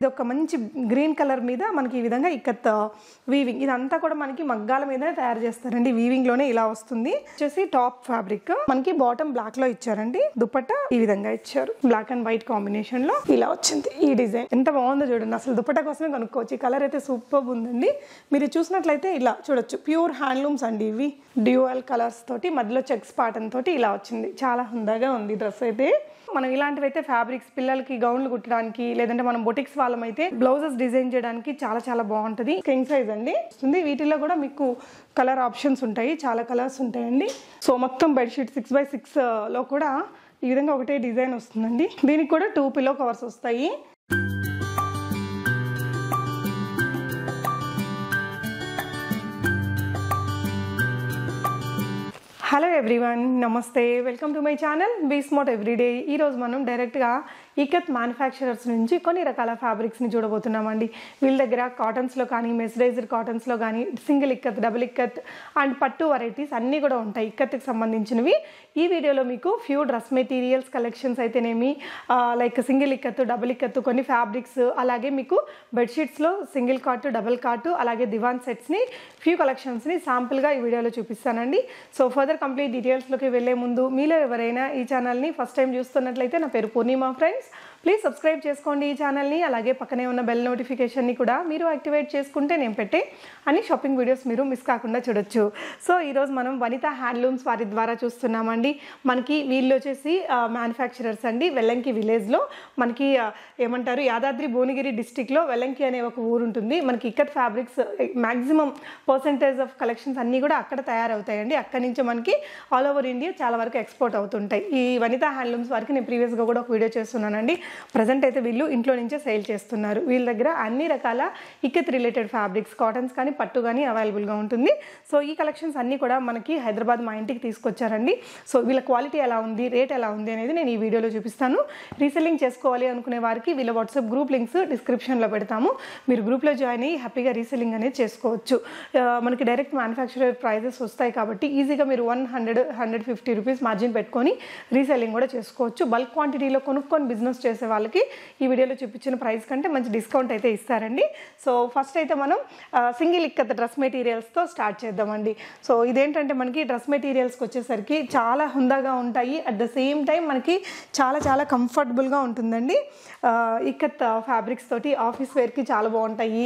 ఇది ఒక మంచి గ్రీన్ కలర్ మీద మనకి ఈ విధంగా ఇక్కత్ uh, వీవింగ్ ఇదంతా కూడా మనకి మగ్గాల మీదనే తయారు చేస్తారండి. వీవింగ్లోనే ఇలా వస్తుంది. వచ్చేసి టాప్ ఫ్యాబ్రిక్. మనకి బాటమ్ బ్లాక్లో ఇచ్చారండి. దుపట్టా ఈ విధంగా ఇచ్చారు. బ్లాక్ అండ్ వైట్ కాంబినేషన్లో ఇలా వచ్చింది ఈ డిజైన్. ఎంత బాగుందో చూడండి. అసలు దుపట్టా కోసమే కొనుక్కోవచ్చు. ఈ కలర్ అయితే సూపర్ ఉందండి. మీరు చూసినట్లయితే ఇలా చూడొచ్చు. ప్యూర్ హ్యాండ్లూమ్స్ అండి ఇవి. డ్యూయల్ కలర్స్ తోటి మధ్యలో చెక్స్ పాటన్ తోటి ఇలా వచ్చింది. చాలా హుందాగా ఉంది డ్రెస్ అయితే. మనం ఇలాంటివి అయితే ఫ్యాబ్రిక్స్ పిల్లలకి గౌన్లు కుట్టడానికి లేదంటే మనం బొటిక్స్ వాళ్ళం అయితే బ్లౌజెస్ డిజైన్ చేయడానికి చాలా చాలా బాగుంటుంది. కింగ్ సైజ్ అండి. వస్తుంది. వీటిలో కూడా మీకు కలర్ ఆప్షన్స్ ఉంటాయి. చాలా కలర్స్ ఉంటాయండి. సో మొత్తం బెడ్షీట్ సిక్స్ బై సిక్స్లో కూడా ఈ విధంగా ఒకటే డిజైన్ వస్తుందండి. దీనికి కూడా టూ పిల్లో కవర్స్ వస్తాయి. హలో ఎవ్రీవన్ నమస్తే welcome to my channel be smart everyday ఈరోజు మనం డైరెక్ట్గా ఇకత్ మ్యానుఫ్యాక్చరర్స్ నుంచి కొన్ని రకాల ఫ్యాబ్రిక్స్ని చూడబోతున్నామండి. వీళ్ళ దగ్గర కాటన్స్లో కానీ మెస్డైజర్ కాటన్స్లో కానీ single ikat double ikat and పట్టు వెరైటీస్ అన్నీ కూడా ఉంటాయి. ఇక్కత్కి సంబంధించినవి. ఈ వీడియోలో మీకు ఫ్యూ డ్రెస్ మెటీరియల్స్ కలెక్షన్స్ అయితేనేమి like single ikat double ikat కొన్ని ఫ్యాబ్రిక్స్ అలాగే మీకు బెడ్షీట్స్లో సింగిల్ కాటు డబుల్ కాటు అలాగే దివాన్ సెట్స్ని ఫ్యూ కలెక్షన్స్ని శాంపుల్గా ఈ వీడియోలో చూపిస్తానండి. సో ఫర్దర్ కంప్లీట్ డీటెయిల్స్లోకి వెళ్ళే ముందు మీలో ఎవరైనా ఈ ఛానల్ని ఫస్ట్ టైం చూస్తున్నట్లయితే నా పేరు పూర్ణిమ ఫ్రెండ్స్ ప్లీజ్ సబ్స్క్రైబ్ చేసుకోండి ఈ ఛానల్ని అలాగే పక్కనే ఉన్న బెల్ నోటిఫికేషన్ని కూడా మీరు యాక్టివేట్ చేసుకుంటే నేను పెట్టే అన్ని షాపింగ్ వీడియోస్ మీరు మిస్ కాకుండా చూడొచ్చు. సో ఈరోజు మనం వనిత హ్యాండ్లూమ్స్ వారి ద్వారా చూస్తున్నామండి. మనకి వీళ్ళు వచ్చేసి మ్యానుఫ్యాక్చరర్స్ అండి. వెల్లంకి విలేజ్లో మనకి ఏమంటారు యాదాద్రి భువనగిరి డిస్టిక్లో వెల్లంకి అనే ఒక ఊరు ఉంటుంది. మనకి ikat fabrics maximum percentage of collections అన్నీ కూడా అక్కడ తయారవుతాయండి. అక్కడి నుంచి మనకి ఆల్ ఓవర్ ఇండియా చాలా వరకు ఎక్స్పోర్ట్ అవుతుంటాయి. ఈ వనిత హ్యాండ్లూమ్స్ వారికి నేను ప్రీవియస్గా కూడా ఒక వీడియో చేస్తున్నానండి. ప్రజెంట్ అయితే వీళ్ళు ఇంట్లో నుంచే సేల్ చేస్తున్నారు. వీళ్ళ దగ్గర అన్ని రకాల ఇక్కత్ రిలేటెడ్ ఫ్యాబ్రిక్స్ కాటన్స్ కానీ పట్టు కానీ అవైలబుల్గా ఉంటుంది. సో ఈ కలెక్షన్స్ అన్నీ కూడా మనకి హైదరాబాద్ మా ఇంటికి తీసుకొచ్చారండి. సో వీళ్ళ క్వాలిటీ ఎలా ఉంది రేట్ ఎలా ఉంది అనేది నేను ఈ వీడియోలో చూపిస్తాను. రీసెల్లింగ్ చేసుకోవాలి అనుకునే వారికి వీళ్ళ వాట్సాప్ గ్రూప్ లింక్స్ డిస్క్రిప్షన్లో పెడతాము. మీరు గ్రూప్లో జాయిన్ అయ్యి హ్యాపీగా రీసెల్లింగ్ అనేది చేసుకోవచ్చు. Uh, మనకి డైరెక్ట్ మ్యానుఫ్యాక్చరర్ ప్రైజెస్ వస్తాయి కాబట్టి ఈజీగా మీరు one hundred hundred fifty rupees margin పెట్టుకొని రీసెల్లింగ్ కూడా చేసుకోవచ్చు. బల్క్ క్వాంటిటీలో కొనుక్కొని బిజినెస్ చేసే వాళ్ళకి ఈ వీడియోలో చూపించిన ప్రైస్ కంటే మంచి డిస్కౌంట్ అయితే ఇస్తారండి. సో ఫస్ట్ అయితే మనం సింగిల్ ఇక్కత్ డ్రెస్ మెటీరియల్స్తో స్టార్ట్ చేద్దామండి. సో ఇదేంటంటే మనకి డ్రెస్ మెటీరియల్స్కి వచ్చేసరికి చాలా హుందాగా ఉంటాయి. అట్ ద సేమ్ టైం మనకి చాలా చాలా కంఫర్టబుల్గా ఉంటుందండి. ఇక్కత్ ఫ్యాబ్రిక్స్ తోటి ఆఫీస్ వేర్కి చాలా బాగుంటాయి.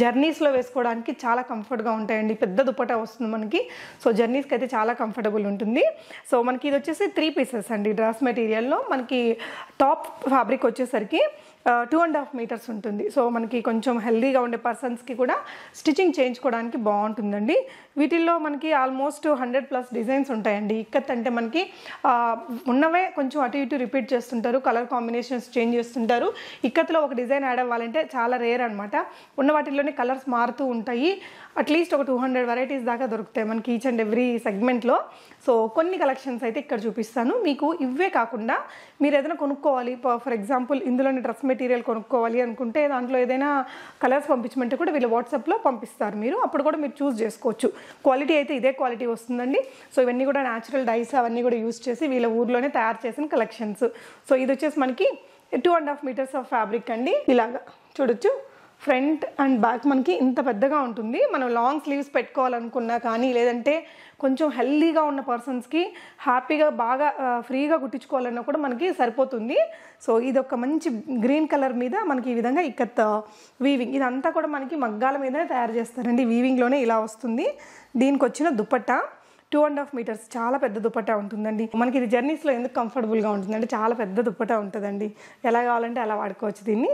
జర్నీస్లో వేసుకోవడానికి చాలా కంఫర్ట్గా ఉంటాయండి. పెద్ద దుప్పట వస్తుంది మనకి. సో జర్నీస్కి అయితే చాలా కంఫర్టబుల్ ఉంటుంది. సో మనకి ఇది వచ్చేసి త్రీ పీసెస్ అండి. డ్రెస్ మెటీరియల్లో మనకి టాప్ ఫ్యాబ్రిక్ వచ్చేసరికి టూ అండ్ హాఫ్ మీటర్స్ ఉంటుంది. సో మనకి కొంచెం హెల్దీగా ఉండే పర్సన్స్కి కూడా స్టిచ్చింగ్ చేయించుకోవడానికి బాగుంటుందండి. వీటిల్లో మనకి ఆల్మోస్ట్ హండ్రెడ్ ప్లస్ డిజైన్స్ ఉంటాయండి. ఇక్కత్ అంటే మనకి ఉన్నవే కొంచెం అటు ఇటు రిపీట్ చేస్తుంటారు కలర్ కాంబినేషన్స్ చేంజ్ చేస్తుంటారు. ఇక్కత్లో ఒక డిజైన్ యాడ్ అవ్వాలంటే చాలా రేర్ అనమాట ఉన్న వాటిల్లోనే కలర్స్ మారుతూ ఉంటాయి. అట్లీస్ట్ ఒక టూ హండ్రెడ్ వెరైటీస్ దాకా దొరుకుతాయి మనకి ఈచ్ అండ్ ఎవ్రీ సెగ్మెంట్లో. సో కొన్ని కలెక్షన్స్ అయితే ఇక్కడ చూపిస్తాను. మీకు ఇవే కాకుండా మీరు ఏదైనా కొనుక్కోవాలి. ఫర్ ఎగ్జాంపుల్ ఇందులోని డ్రెస్ మెటీరియల్ కొనుక్కోవాలి అనుకుంటే దాంట్లో ఏదైనా కలర్స్ పంపించమంటే కూడా వీళ్ళు వాట్సాప్లో పంపిస్తారు మీరు. అప్పుడు కూడా మీరు చూస్ చేసుకోవచ్చు. క్వాలిటీ అయితే ఇదే క్వాలిటీ వస్తుందండి. సో ఇవన్నీ కూడా న్యాచురల్ డైస్ అవన్నీ కూడా యూస్ చేసి వీళ్ళ ఊర్లోనే తయారు చేసిన కలెక్షన్స్ సో ఇది వచ్చేసి మనకి two and half metres of fabric అండి. ఇలాగా చూడొచ్చు. ఫ్రంట్ అండ్ బ్యాక్ మనకి ఇంత పెద్దగా ఉంటుంది. మనం లాంగ్ స్లీవ్స్ పెట్టుకోవాలనుకున్నా కానీ లేదంటే కొంచెం హెల్దీగా ఉన్న పర్సన్స్కి హ్యాపీగా బాగా ఫ్రీగా కుట్టించుకోవాలన్నా కూడా మనకి సరిపోతుంది. సో ఇది ఒక మంచి గ్రీన్ కలర్ మీద మనకి ఈ విధంగా ఇక్కత్ వీవింగ్ ఇదంతా కూడా మనకి మగ్గాల మీదనే తయారు చేస్తారండి. వీవింగ్లోనే ఇలా వస్తుంది. దీనికి వచ్చిన dupatta. Two and half metres చాలా పెద్ద దుపట్టా ఉంటుందండి. మనకి ఇది జర్నీస్లో ఎందుకు కంఫర్టబుల్గా ఉంటుందంటే చాలా పెద్ద దుపట్టా ఉంటుందండి. ఎలా కావాలంటే అలా వాడుకోవచ్చు దీన్ని.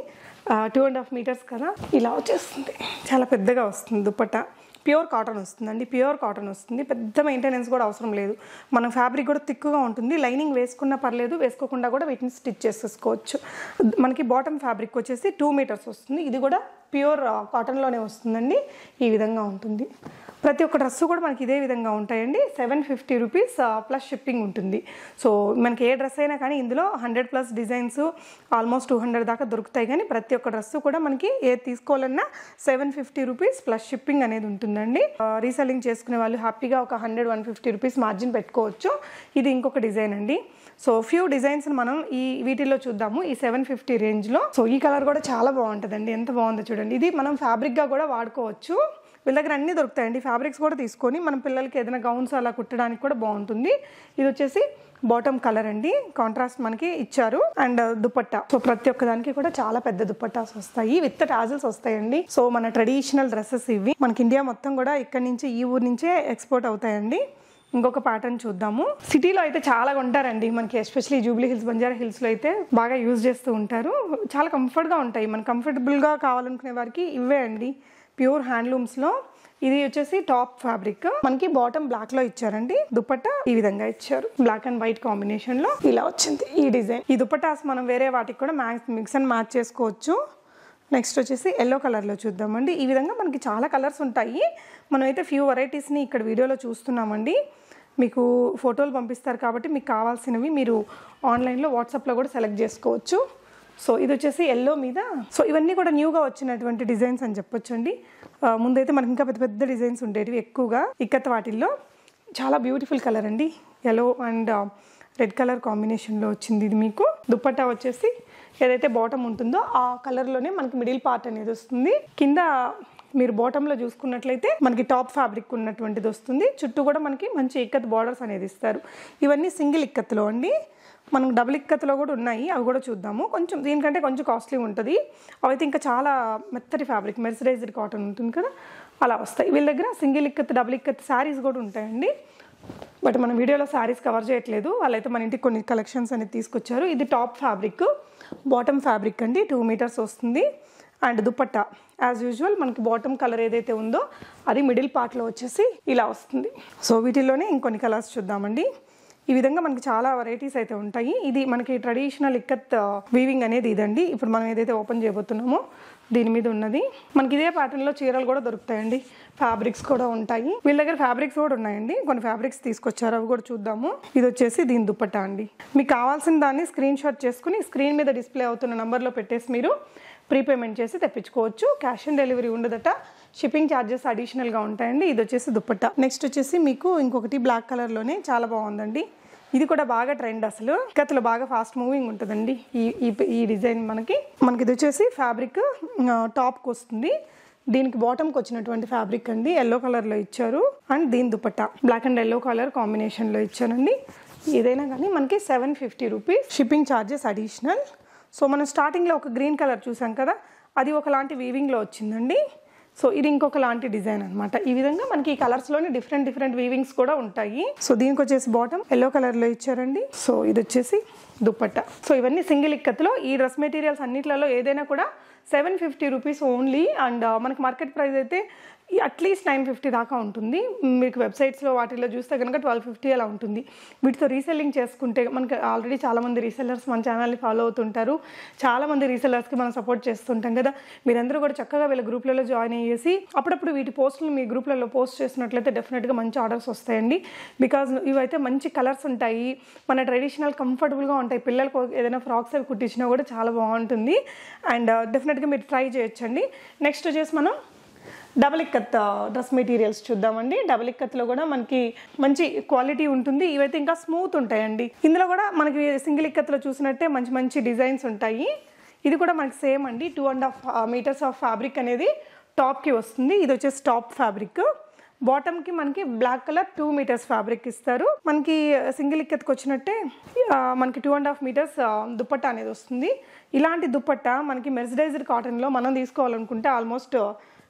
టూ అండ్ హాఫ్ మీటర్స్ కదా ఇలా వచ్చేస్తుంది. చాలా పెద్దగా వస్తుంది దుపట్టా. ప్యూర్ కాటన్ వస్తుందండి ప్యూర్ కాటన్ వస్తుంది. పెద్ద మెయింటెనెన్స్ కూడా అవసరం లేదు. మనం ఫ్యాబ్రిక్ కూడా థిక్గా ఉంటుంది. లైనింగ్ వేసుకున్నా పర్లేదు వేసుకోకుండా కూడా వీటిని స్టిచ్ చేసేసుకోవచ్చు. మనకి బాటమ్ ఫ్యాబ్రిక్ వచ్చేసి టూ మీటర్స్ వస్తుంది. ఇది కూడా ప్యూర్ కాటన్లోనే వస్తుందండి. ఈ విధంగా ఉంటుంది. ప్రతి ఒక్క డ్రెస్సు కూడా మనకి ఇదే విధంగా ఉంటాయండి. Seven fifty rupees plus shipping ఉంటుంది. సో మనకి ఏ డ్రెస్ అయినా కానీ ఇందులో hundred plus designs almost two hundred దాకా దొరుకుతాయి. కానీ ప్రతి ఒక్క డ్రెస్సు కూడా మనకి ఏది తీసుకోవాలన్నా seven fifty rupees plus shipping అనేది ఉంటుందండి. రీసెల్లింగ్ చేసుకునే వాళ్ళు హ్యాపీగా ఒక hundred one fifty rupees margin పెట్టుకోవచ్చు. ఇది ఇంకొక డిజైన్ అండి. సో ఫ్యూ డిజైన్స్ మనం ఈ వీటిల్లో చూద్దాము ఈ సెవెన్ ఫిఫ్టీ రేంజ్లో. సో ఈ కలర్ కూడా చాలా బాగుంటుందండి. ఎంత బాగుందో చూడండి. ఇది మనం ఫ్యాబ్రిక్గా కూడా వాడుకోవచ్చు. వీళ్ళ దగ్గర అన్నీ దొరుకుతాయండి. ఫ్యాబ్రిక్స్ కూడా తీసుకొని మనం పిల్లలకి ఏదైనా గౌన్స్ అలా కుట్టడానికి కూడా బాగుంటుంది. ఇది వచ్చేసి బాటమ్ కలర్ అండి. కాంట్రాస్ట్ మనకి ఇచ్చారు. అండ్ దుపట్టా. సో ప్రతి ఒక్క దానికి కూడా చాలా పెద్ద దుపట్టాస్ వస్తాయి. విత్ టాజిల్స్ వస్తాయండి. సో మన ట్రెడిషనల్ డ్రెస్సెస్ ఇవి మనకి ఇండియా మొత్తం కూడా ఇక్కడ నుంచి ఈ ఊరు నుంచే ఎక్స్పోర్ట్ అవుతాయండి. ఇంకొక ప్యాటర్న్ చూద్దాము. సిటీలో అయితే చాలా కొంటారండి. మనకి ఎస్పెషలీ జూబ్లీ హిల్స్ బంజారా హిల్స్లో అయితే బాగా యూజ్ చేస్తూ ఉంటారు. చాలా కంఫర్ట్గా ఉంటాయి. మన కంఫర్టబుల్గా కావాలనుకునే వారికి ఇవే అండి. ప్యూర్ హ్యాండ్లూమ్స్లో ఇది వచ్చేసి టాప్ ఫ్యాబ్రిక్. మనకి బాటమ్ బ్లాక్లో ఇచ్చారండి. దుపట్టా ఈ విధంగా ఇచ్చారు. బ్లాక్ అండ్ వైట్ కాంబినేషన్లో ఇలా వచ్చింది ఈ డిజైన్. ఈ దుపట్టాస్ మనం వేరే వాటికి కూడా మ్యాక్స్ మిక్స్ అండ్ మ్యాచ్ చేసుకోవచ్చు. నెక్స్ట్ వచ్చేసి ఎల్లో కలర్లో చూద్దామండి. ఈ విధంగా మనకి చాలా కలర్స్ ఉంటాయి. మనం అయితే ఫ్యూ వెరైటీస్ని ఇక్కడ వీడియోలో చూస్తున్నామండి. మీకు ఫోటోలు పంపిస్తారు కాబట్టి మీకు కావాల్సినవి మీరు ఆన్లైన్లో వాట్సాప్లో కూడా సెలెక్ట్ చేసుకోవచ్చు. సో ఇది వచ్చేసి ఎల్లో మీద. సో ఇవన్నీ కూడా న్యూగా వచ్చినటువంటి డిజైన్స్ అని చెప్పొచ్చు అండి ముందైతే మనకి ఇంకా పెద్ద పెద్ద డిజైన్స్ ఉండేటివి ఎక్కువగా. ఇక్కత్ వాటిల్లో చాలా బ్యూటిఫుల్ కలర్ అండి. ఎల్లో అండ్ రెడ్ కలర్ కాంబినేషన్లో వచ్చింది ఇది మీకు. దుప్పట్టా వచ్చేసి ఏదైతే బాటమ్ ఉంటుందో ఆ కలర్లోనే మనకి మిడిల్ పార్ట్ అనేది వస్తుంది. కింద మీరు బాటంలో చూసుకున్నట్లయితే మనకి టాప్ ఫ్యాబ్రిక్ ఉన్నటువంటిది వస్తుంది. చుట్టూ కూడా మనకి మంచి ఇక్కత్ బార్డర్స్ అనేది ఇస్తారు. ఇవన్నీ సింగిల్ ఇక్కత్లో అండి. మనకు డబుల్ ఇక్కత్లో కూడా ఉన్నాయి. అవి కూడా చూద్దాము. కొంచెం దీనికంటే కొంచెం కాస్ట్లీ ఉంటుంది. అవైతే ఇంకా చాలా మెత్తటి ఫ్యాబ్రిక్ మెర్సరైజ్డ్ కాటన్ ఉంటుంది కదా? అలా వస్తాయి. వీళ్ళ దగ్గర సింగిల్ ఇక్కత్ డబుల్ ఇక్కత్ శారీస్ కూడా ఉంటాయండి. బట్ మనం వీడియోలో శారీస్ కవర్ చేయట్లేదు. వాళ్ళైతే మన ఇంటికి కొన్ని కలెక్షన్స్ అనేది తీసుకొచ్చారు. ఇది టాప్ ఫ్యాబ్రిక్ బాటమ్ ఫ్యాబ్రిక్ అండి. టూ మీటర్స్ వస్తుంది. అండ్ దుపట్టా. యాజ్ యూజువల్ మనకి బాటమ్ కలర్ ఏదైతే ఉందో అది మిడిల్ పార్ట్లో వచ్చేసి ఇలా వస్తుంది. సో వీటిల్లోనే ఇంకొన్ని కలర్స్ చూద్దామండి. ఈ విధంగా మనకి చాలా వెరైటీస్ అయితే ఉంటాయి. ఇది మనకి ట్రెడిషనల్ ఇక్కత్ వీవింగ్ అనేది ఇదండి. ఇప్పుడు మనం ఏదైతే ఓపెన్ చేయబోతున్నామో దీని మీద ఉన్నది. మనకి ఇదే pattern లో చీరలు కూడా దొరుకుతాయండి. ఫ్యాబ్రిక్స్ కూడా ఉంటాయి. వీళ్ళ దగ్గర ఫ్యాబ్రిక్స్ కూడా ఉన్నాయండి. కొన్ని ఫ్యాబ్రిక్స్ తీసుకొచ్చారు. అవి కూడా చూద్దాము. ఇది వచ్చేసి దీని దుప్పట్టా అండి. మీకు కావాల్సిన దాన్ని స్క్రీన్ షాట్ చేసుకుని స్క్రీన్ మీద డిస్ప్లే అవుతున్న నంబర్లో పెట్టేసి మీరు ప్రీపేమెంట్ చేసి తెప్పించుకోవచ్చు. క్యాష్ ఆన్ డెలివరీ ఉండదట. షిప్పింగ్ ఛార్జెస్ అడిషనల్గా ఉంటాయండి. ఇది వచ్చేసి దుప్పట్టా నెక్స్ట్ వచ్చేసి మీకు ఇంకొకటి బ్లాక్ కలర్లోనే చాలా బాగుందండి. ఇది కూడా బాగా ట్రెండ్ అసలు. కథలో బాగా ఫాస్ట్ మూవింగ్ ఉంటుందండి. ఈ ఈ ఈ డిజైన్ మనకి. మనకి ఇది వచ్చేసి ఫ్యాబ్రిక్ టాప్కి వస్తుంది. దీనికి బాటమ్కి వచ్చినటువంటి ఫ్యాబ్రిక్ అండి. ఎల్లో కలర్లో ఇచ్చారు. అండ్ దీని dupatta. Black and yellow colour కాంబినేషన్లో ఇచ్చారండి. ఏదైనా కానీ మనకి seven fifty rupees shipping charges additional so మనం స్టార్టింగ్లో ఒక గ్రీన్ కలర్ చూసాం కదా. అది ఒకలాంటి వీవింగ్లో వచ్చిందండి. సో ఇది ఇంకొక లాంటి డిజైన్ అనమాట ఈ విధంగా మనకి ఈ కలర్స్లోనే డిఫరెంట్ డిఫరెంట్ వీవింగ్స్ కూడా ఉంటాయి. సో దీనికి వచ్చేసి బాటమ్ ఎల్లో కలర్లో ఇచ్చారండి. సో ఇది వచ్చేసి దుప్పట్టా. సో ఇవన్నీ సింగిల్ ఇక్కత్లో ఈ డ్రెస్ మెటీరియల్స్ అన్నిట్లలో ఏదైనా కూడా seven fifty rupees only and మనకి మార్కెట్ ప్రైస్ అయితే అట్లీస్ట్ నైన్ ఫిఫ్టీ దాకా ఉంటుంది. మీకు వెబ్సైట్స్లో వాటిల్లో చూస్తే కనుక ట్వెల్వ్ ఫిఫ్టీ అలా ఉంటుంది. వీటితో రీసెల్లింగ్ చేసుకుంటే మనకి ఆల్రెడీ చాలామంది రీసెల్లర్స్ మన ఛానల్ని ఫాలో అవుతుంటారు. చాలామంది రీసెల్లర్స్కి మనం సపోర్ట్ చేస్తుంటాం కదా. మీరందరూ కూడా చక్కగా వీళ్ళ గ్రూప్లలో జాయిన్ అయ్యేసి అప్పుడప్పుడు వీటి పోస్టులు మీ గ్రూప్లలో పోస్ట్ చేసినట్లయితే డెఫినెట్గా మంచి ఆర్డర్స్ వస్తాయండి. బికాజ్ ఇవైతే మంచి కలర్స్ ఉంటాయి. మన ట్రెడిషనల్ కంఫర్టబుల్గా ఉంటాయి. పిల్లలకు ఏదైనా ఫ్రాక్స్ అవి కుట్టించినా కూడా చాలా బాగుంటుంది. అండ్ డెఫినెట్గా మీరు ట్రై చేయొచ్చండి. నెక్స్ట్ వచ్చేసి మనం డబల్ ఇక్కత్ డ్రెస్ మెటీరియల్స్ చూద్దామండి. డబల్ ఇక్కత్లో కూడా మనకి మంచి క్వాలిటీ ఉంటుంది. ఇవైతే ఇంకా స్మూత్ ఉంటాయండి. ఇందులో కూడా మనకి సింగిల్ ఇక్కత్లో చూసినట్టే మంచి మంచి డిజైన్స్ ఉంటాయి. ఇది కూడా మనకి సేమ్ అండి. Two and half metres of fabric అనేది టాప్కి వస్తుంది. ఇది వచ్చేసి టాప్ ఫ్యాబ్రిక్ బాటమ్కి మనకి black colour two metres fabric ఇస్తారు. మనకి సింగిల్ ఇక్కత్కి వచ్చినట్టే మనకి two and half metres dupatta అనేది వస్తుంది. ఇలాంటి దుప్పట్ట మనకి మెర్సిడైజ్డ్ కాటన్లో మనం తీసుకోవాలనుకుంటే ఆల్మోస్ట్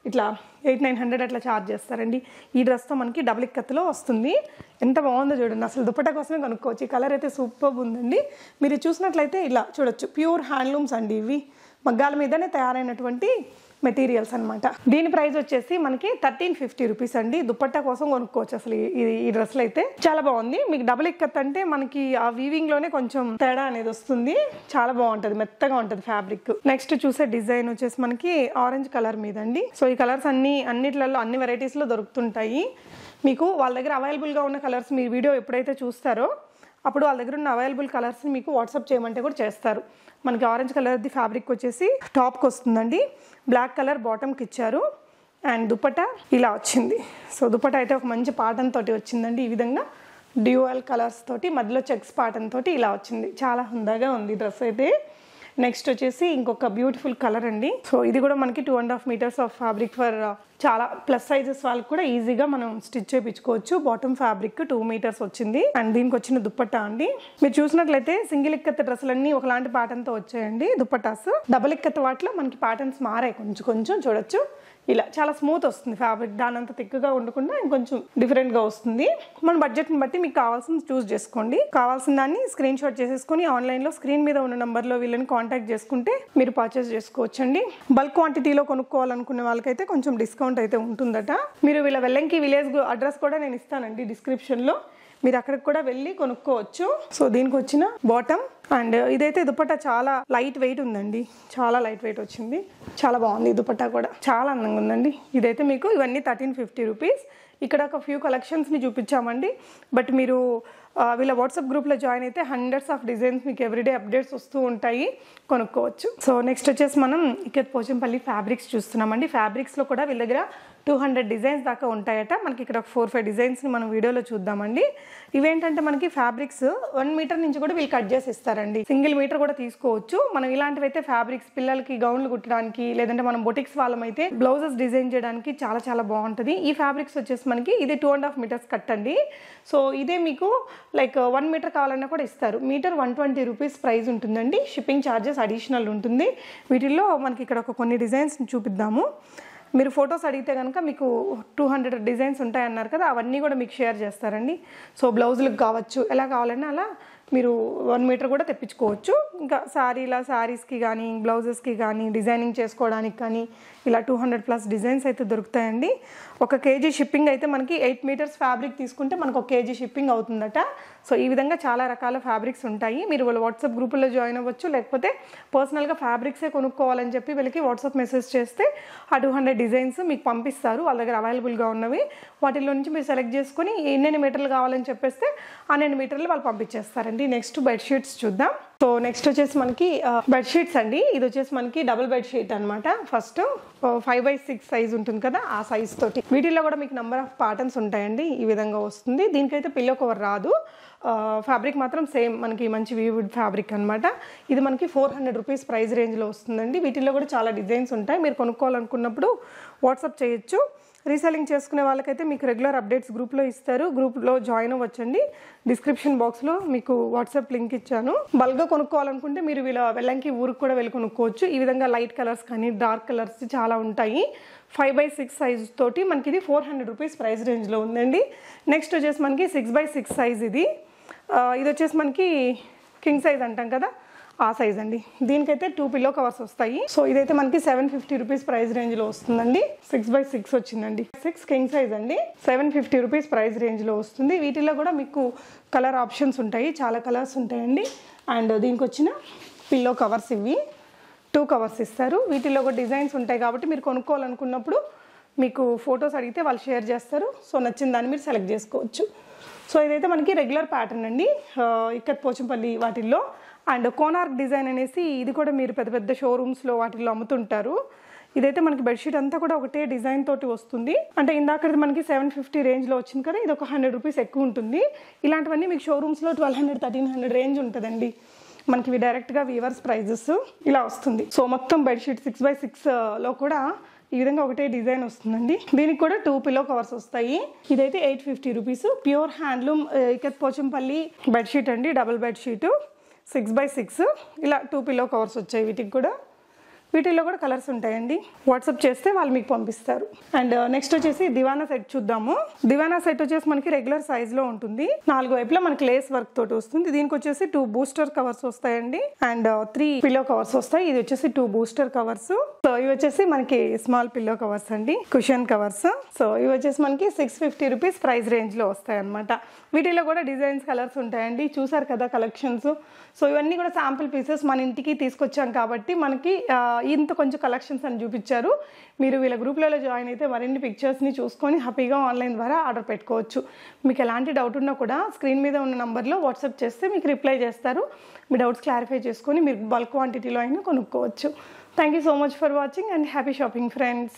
ఇట్లా ఎయిట్ నైన్ హండ్రెడ్ అట్లా ఛార్జ్ చేస్తారండి. ఈ డ్రెస్తో మనకి డబుల్ ఇక్కత్తులో వస్తుంది. ఎంత బాగుందో చూడండి. అసలు దుప్పట కోసమే కనుక్కోవచ్చు. ఈ కలర్ అయితే సూపర్ ఉందండి. మీరు చూసినట్లయితే ఇలా చూడొచ్చు. ప్యూర్ హ్యాండ్లూమ్స్ అండి ఇవి. మగ్గాల మీదనే తయారైనటువంటి మెటీరియల్స్ అనమాట దీని ప్రైస్ వచ్చేసి మనకి థర్టీన్ ఫిఫ్టీ రూపీస్ అండి. దుపట్టా కోసం కొనుక్కోవచ్చు అసలు ఈ- ఈ డ్రెస్లు అయితే. చాలా బాగుంది. మీకు డబుల్ ఇక్కత్ అంటే మనకి ఆ వీవింగ్లోనే కొంచెం తేడా అనేది వస్తుంది. చాలా బాగుంటది. మెత్తగా ఉంటది ఫ్యాబ్రిక్ నెక్స్ట్ చూసే డిజైన్ వచ్చేసి మనకి ఆరెంజ్ కలర్ మీద అండి సో ఈ కలర్స్ అన్ని అన్నిట్లలో అన్ని వెరైటీస్లో దొరుకుతుంటాయి. మీకు వాళ్ళ దగ్గర అవైలబుల్గా గా ఉన్న కలర్స్ మీరు వీడియో ఎప్పుడైతే చూస్తారో అప్పుడు వాళ్ళ దగ్గర ఉన్న అవైలబుల్ కలర్స్ని మీకు వాట్సాప్ చేయమంటే కూడా చేస్తారు. మనకి ఆరెంజ్ కలర్ది ఫ్యాబ్రిక్ వచ్చేసి టాప్కి వస్తుందండి. బ్లాక్ కలర్ బాటమ్కి ఇచ్చారు. అండ్ దుపట ఇలా వచ్చింది. సో దుపట అయితే ఒక మంచి పాటన్ తోటి వచ్చిందండి. ఈ విధంగా డ్యూయల్ కలర్స్ తోటి మధ్యలో చెక్స్ పాటన్ తోటి ఇలా వచ్చింది. చాలా హుందాగా ఉంది డ్రెస్ అయితే. నెక్స్ట్ వచ్చేసి ఇంకొక బ్యూటిఫుల్ కలర్ అండి. సో ఇది కూడా మనకి two and half metres of fabric for చాలా ప్లస్ సైజెస్ వాళ్ళకి కూడా ఈజీగా మనం స్టిచ్ చేయించుకోవచ్చు. బాటమ్ ఫ్యాబ్రిక్ టూ మీటర్స్ వచ్చింది. అండ్ దీనికి వచ్చిన దుప్పట్టా అండి. మీరు చూసినట్లయితే సింగిల్ ఇక్కత్ డ్రెస్సులన్నీ ఒకలాంటి ప్యాటర్న్తో వచ్చాయండి దుప్పటాస్. డబుల్ ఇక్కత్ వాటిలో మనకి ప్యాటర్న్స్ మారాయి. కొంచెం కొంచెం చూడొచ్చు. ఇలా చాలా స్మూత్ వస్తుంది ఫ్యాబ్రిక్ దానంత థిక్గా ఉండకుండా ఇంకొంచెం డిఫరెంట్గా వస్తుంది. మన బడ్జెట్ని బట్టి మీకు కావాల్సింది చూస్ చేసుకోండి. కావాల్సిన దాన్ని స్క్రీన్ షాట్ చేసేసుకొని ఆన్లైన్లో స్క్రీన్ మీద ఉన్న నెంబర్లో వీళ్ళని కాంటాక్ట్ చేసుకుంటే మీరు పర్చేస్ చేసుకోవచ్చండి. బల్క్ క్వాంటిటీలో కొనుక్కోవాలనుకునే వాళ్ళకైతే కొంచెం డిస్కౌంట్ అయితే ఉంటుందట. మీరు వీళ్ళ వెల్లంకి విలేజ్ అడ్రస్ కూడా నేను ఇస్తానండి డిస్క్రిప్షన్లో. మీరు అక్కడికి కూడా వెళ్ళి కొనుక్కోవచ్చు. సో దీనికి వచ్చిన బాటమ్ అండ్ ఇదైతే దుపట్టా చాలా లైట్ వెయిట్ ఉందండి. చాలా లైట్ వెయిట్ వచ్చింది. చాలా బాగుంది దుపట్టా కూడా. చాలా అందంగా ఉందండి. ఇదైతే మీకు ఇవన్నీ థర్టీన్ ఫిఫ్టీ రూపీస్. ఇక్కడ ఒక ఫ్యూ కలెక్షన్స్ని చూపించామండి. బట్ మీరు వీళ్ళ వాట్సాప్ గ్రూప్లో జాయిన్ అయితే హండ్రెడ్స్ ఆఫ్ డిజైన్స్ మీకు ఎవ్రీడే అప్డేట్స్ వస్తూ ఉంటాయి. కొనుక్కోవచ్చు. సో నెక్స్ట్ వచ్చేసి మనం ఇక్కడ పోచంపల్లి ఫ్యాబ్రిక్స్ చూస్తున్నామండి. ఫ్యాబ్రిక్స్లో కూడా వీళ్ళ దగ్గర టూ హండ్రెడ్ డిజైన్స్ దాకా ఉంటాయట. మనకి ఇక్కడ ఒక ఫోర్ ఫైవ్ డిజైన్స్ని మనం వీడియోలో చూద్దామండి. ఇవేంటంటే మనకి ఫ్యాబ్రిక్స్ వన్ మీటర్ నుంచి కూడా వీళ్ళు కట్ చేసి ఇస్తారండి. సింగిల్ మీటర్ కూడా తీసుకోవచ్చు. మనం ఇలాంటివి అయితే ఫ్యాబ్రిక్స్ పిల్లలకి గౌన్లు కుట్టడానికి లేదంటే మనం బొటిక్స్ వాళ్ళమైతే బ్లౌజెస్ డిజైన్ చేయడానికి చాలా చాలా బాగుంటుంది. ఈ ఫ్యాబ్రిక్స్ వచ్చేసి మనకి ఇది two and half metres cut అండి. సో ఇదే మీకు లైక్ వన్ మీటర్ కావాలన్నా కూడా ఇస్తారు. Metre one twenty rupees price ఉంటుందండి. షిప్పింగ్ ఛార్జెస్ అడిషనల్ ఉంటుంది. వీటిల్లో మనకి ఇక్కడ ఒక కొన్ని డిజైన్స్ చూపిద్దాము. మీరు ఫొటోస్ అడిగితే కనుక మీకు టూ హండ్రెడ్ డిజైన్స్ ఉంటాయన్నారు కదా అవన్నీ కూడా మీకు షేర్ చేస్తారండి. సో బ్లౌజులకు కావచ్చు ఎలా కావాలన్నా అలా మీరు వన్ మీటర్ కూడా తెప్పించుకోవచ్చు. ఇంకా శారీలా శారీస్కి కానీ బ్లౌజెస్కి కానీ డిజైనింగ్ చేసుకోవడానికి కానీ ఇలా టూ హండ్రెడ్ ప్లస్ డిజైన్స్ అయితే దొరుకుతాయండి. ఒక కేజీ షిప్పింగ్ అయితే మనకి ఎయిట్ మీటర్స్ ఫ్యాబ్రిక్ తీసుకుంటే మనకు ఒక కేజీ షిప్పింగ్ అవుతుందట. సో ఈ విధంగా చాలా రకాల ఫ్యాబ్రిక్స్ ఉంటాయి. మీరు వాళ్ళ వాట్సాప్ గ్రూపుల్లో జాయిన్ అవ్వచ్చు. లేకపోతే పర్సనల్గా ఫ్యాబ్రిక్సే కొనుక్కోవాలని చెప్పి వీళ్ళకి వాట్సాప్ మెసేజ్ చేస్తే ఆ టూ హండ్రెడ్ డిజైన్స్ మీకు పంపిస్తారు. వాళ్ళ దగ్గర అవైలబుల్గా ఉన్నవి. వాటిలో నుంచి మీరు సెలెక్ట్ చేసుకుని ఎన్నెన్ని మీటర్లు కావాలని చెప్పేస్తే అన్నెన్ని మీటర్లు వాళ్ళు పంపించేస్తారండి. నెక్స్ట్ బెడ్షీట్స్ చూద్దాం. సో నెక్స్ట్ వచ్చేసి మనకి బెడ్షీట్స్ అండి. ఇది వచ్చేసి మనకి డబుల్ బెడ్షీట్ అనమాట first five by six size ఉంటుంది కదా ఆ సైజ్ తోటి. వీటిల్లో కూడా మీకు నెంబర్ ఆఫ్ ప్యాటర్న్స్ ఉంటాయండి. ఈ విధంగా వస్తుంది. దీనికైతే పిల్లో కవర్ రాదు. ఫ్యాబ్రిక్ మాత్రం సేమ్ మనకి మంచి వీవుడ్ ఫ్యాబ్రిక్ అనమాట ఇది మనకి ఫోర్ హండ్రెడ్ రూపీస్ ప్రైస్ రేంజ్లో వస్తుందండి. వీటిల్లో కూడా చాలా డిజైన్స్ ఉంటాయి. మీరు కొనుక్కోవాలనుకున్నప్పుడు వాట్సాప్ చేయొచ్చు. రీసెల్లింగ్ చేసుకునే వాళ్ళకైతే మీకు రెగ్యులర్ అప్డేట్స్ గ్రూప్లో ఇస్తారు. గ్రూప్లో జాయిన్ అవ్వచ్చండి. డిస్క్రిప్షన్ బాక్స్లో మీకు వాట్సాప్ లింక్ ఇచ్చాను. బల్గా కొనుక్కోవాలనుకుంటే మీరు వీళ్ళ వెళ్ళంకి ఊరికి కూడా వెళ్ళి కొనుక్కోవచ్చు. ఈ విధంగా లైట్ కలర్స్ కానీ డార్క్ కలర్స్ చాలా ఉంటాయి. ఫైవ్ బై సిక్స్ సైజ్ తోటి మనకి ఇది ఫోర్ హండ్రెడ్ రూపీస్ ప్రైస్ రేంజ్లో ఉందండి. నెక్స్ట్ వచ్చేసి మనకి సిక్స్ బై సిక్స్ సైజ్ ఇది. ఇది వచ్చేసి మనకి కింగ్ సైజ్ అంటాం కదా. ఆ సైజ్ అండి. దీనికైతే టూ పిల్లో కవర్స్ వస్తాయి. సో ఇదైతే మనకి సెవెన్ ఫిఫ్టీ రూపీస్ ప్రైస్ రేంజ్లో వస్తుందండి. సిక్స్ బై సిక్స్ వచ్చిందండి. సిక్స్ కింగ్ సైజ్ అండి. సెవెన్ ఫిఫ్టీ రూపీస్ ప్రైస్ రేంజ్లో వస్తుంది. వీటిలో కూడా మీకు కలర్ ఆప్షన్స్ ఉంటాయి. చాలా కలర్స్ ఉంటాయండి. అండ్ దీనికి వచ్చిన పిల్లో కవర్స్ ఇవి. టూ కవర్స్ ఇస్తారు. వీటిలో కూడా డిజైన్స్ ఉంటాయి కాబట్టి మీరు కొనుక్కోవాలనుకున్నప్పుడు మీకు ఫొటోస్ అడిగితే వాళ్ళు షేర్ చేస్తారు. సో నచ్చిన దాన్ని మీరు సెలెక్ట్ చేసుకోవచ్చు. సో ఇదైతే మనకి రెగ్యులర్ ప్యాటర్న్ అండి. ఇక్కడ పోచంపల్లి వాటిల్లో. అండ్ కోనార్క్ డిజైన్ అనేసి ఇది కూడా మీరు పెద్ద పెద్ద షోరూమ్స్లో వాటిల్లో అమ్ముతుంటారు. ఇదైతే మనకి బెడ్షీట్ అంతా కూడా ఒకటే డిజైన్ తోటి వస్తుంది. అంటే ఇందాక మనకి సెవెన్ ఫిఫ్టీ రేంజ్లో వచ్చింది కదా ఇది ఒక హండ్రెడ్ రూపీస్ ఎక్కువ ఉంటుంది. ఇలాంటివన్నీ మీకు షోరూమ్స్లో twelve hundred thirteen hundred range ఉంటుందండి. మనకి డైరెక్ట్గా వీవర్స్ ప్రైజెస్ ఇలా వస్తుంది. సో మొత్తం బెడ్షీట్ సిక్స్ బై సిక్స్లో కూడా ఈ విధంగా ఒకటే డిజైన్ వస్తుందండి. దీనికి కూడా టూ పిల్లో కవర్స్ వస్తాయి. ఇదైతే eight fifty rupees pure handloom ikat Pochampally bedsheet అండి double bedsheet six by six ఇలా టూ పిల్లో కవర్స్ వచ్చాయి వీటికి కూడా. వీటిల్లో కూడా కలర్స్ ఉంటాయండి. వాట్సాప్ చేస్తే వాళ్ళు మీకు పంపిస్తారు. అండ్ uh, నెక్స్ట్ వచ్చేసి దివానా సెట్ చూద్దాము. దివానా సెట్ వచ్చేసి మనకి రెగ్యులర్ సైజ్లో ఉంటుంది. నాలుగు వైపులా మనకి లేస్ వర్క్ తోటి వస్తుంది. దీనికి వచ్చేసి టూ బూస్టర్ కవర్స్ వస్తాయండి. అండ్ త్రీ పిల్లో కవర్స్ వస్తాయి. ఇది వచ్చేసి టూ బూస్టర్ కవర్స్ సో ఇవి వచ్చేసి మనకి స్మాల్ పిల్లో కవర్స్ అండి. కుషన్ కవర్స్ సో ఇవి వచ్చేసి మనకి సిక్స్ ఫిఫ్టీ రూపీస్ ప్రైస్ రేంజ్లో వస్తాయి అనమాట వీటిలో కూడా డిజైన్స్ కలర్స్ ఉంటాయండి. చూసారు కదా కలెక్షన్స్ సో ఇవన్నీ కూడా శాంపుల్ పీసెస్ మన ఇంటికి తీసుకొచ్చాం కాబట్టి మనకి uh, ఇంత కొంచెం కలెక్షన్స్ అని చూపించారు. మీరు వీళ్ళ గ్రూప్లలో జాయిన్ అయితే మరిన్ని పిక్చర్స్ని చూసుకొని హ్యాపీగా ఆన్లైన్ ద్వారా ఆర్డర్ పెట్టుకోవచ్చు. మీకు ఎలాంటి డౌట్ ఉన్నా కూడా స్క్రీన్ మీద ఉన్న నంబర్లో వాట్సాప్ చేస్తే మీకు రిప్లై చేస్తారు. మీ డౌట్స్ క్లారిఫై చేసుకొని మీరు బల్క్ క్వాంటిటీలో అయినా కొనుక్కోవచ్చు. Thank you so much for watching and happy shopping friends